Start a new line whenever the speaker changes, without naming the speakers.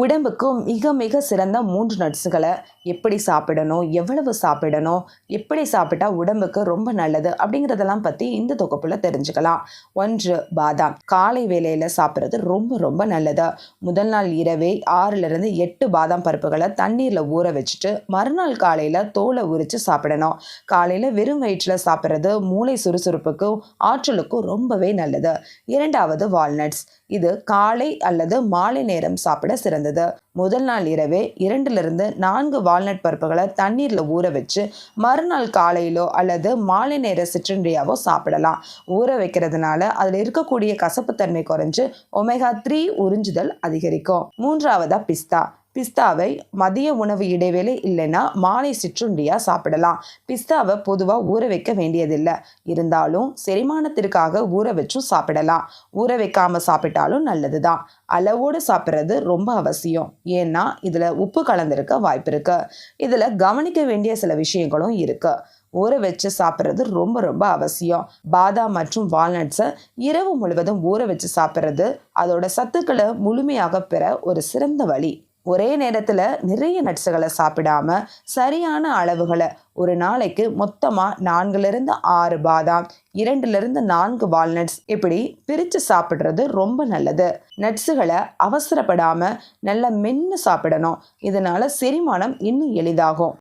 உடம்புக்கு மிக மிக சிறந்த மூன்று நட்ஸுகளை எப்படி சாப்பிடணும் எவ்வளவு சாப்பிடணும் எப்படி சாப்பிட்டா உடம்புக்கு ரொம்ப நல்லது அப்படிங்கிறதெல்லாம் பற்றி இந்த தொகுப்பில் தெரிஞ்சுக்கலாம். ஒன்று பாதாம். காலை வேலையில் சாப்பிட்றது ரொம்ப ரொம்ப நல்லது. முதல் நாள் இரவே ஆறுலேருந்து எட்டு பாதாம் பருப்புகளை தண்ணீரில் ஊற வச்சுட்டு மறுநாள் காலையில் தோலை உரித்து சாப்பிடணும். காலையில் வெறும் வயிற்றில் சாப்பிட்றது மூளை சுறுசுறுப்புக்கும் ஆற்றலுக்கும் ரொம்பவே நல்லது. இரண்டாவது வால்நட்ஸ் இது காலை அல்லது மாலை நேரம் சாப்பிட சிறந்தது. முதல் நாள் இரவே இரண்டிலிருந்து நான்கு வால்நட் பருப்புகளை தண்ணீரில் ஊற வச்சு மறுநாள் காலையிலோ அல்லது மாலை நேர சிற்றுண்டியாவோ சாப்பிடலாம். ஊற வைக்கிறதுனால அதில் இருக்கக்கூடிய கசப்புத்தன்மை குறைஞ்சு ஒமேகா த்ரீ உறிஞ்சுதல் அதிகரிக்கும். மூன்றாவதா பிஸ்தா. பிஸ்தாவை மதிய உணவு இடைவேளை இல்லைன்னா மாலை சிற்றுண்டியாக சாப்பிடலாம். பிஸ்தாவை பொதுவாக ஊற வைக்க வேண்டியதில்லை. இருந்தாலும் செரிமானத்திற்காக ஊற வச்சும் சாப்பிடலாம். ஊற வைக்காமல் சாப்பிட்டாலும் நல்லது தான் அளவோடு சாப்பிட்றது ரொம்ப அவசியம். ஏன்னா இதில் உப்பு கலந்திருக்க வாய்ப்பு இருக்குது இதில் கவனிக்க வேண்டிய சில விஷயங்களும் இருக்குது ஊற வச்சு சாப்பிட்றது ரொம்ப ரொம்ப அவசியம். பாதாம் மற்றும் வால்நட்ஸை இரவு முழுவதும் ஊற வச்சு சாப்பிட்றது அதோட சத்துக்களை முழுமையாக பெற ஒரு சிறந்த வழி. ஒரே நேரத்தில் நிறைய நட்ஸுகளை சாப்பிடாம சரியான அளவுகளை ஒரு நாளைக்கு மொத்தமாக நான்குலேருந்து ஆறு பாதாம் இரண்டுலேருந்து நான்கு வால்நட்ஸ் இப்படி பிரித்து சாப்பிட்றது ரொம்ப நல்லது. நட்ஸுகளை அவசரப்படாமல் நல்லா மென்று சாப்பிடணும். இதனால் செரிமானம் இன்னும் எளிதாகும்.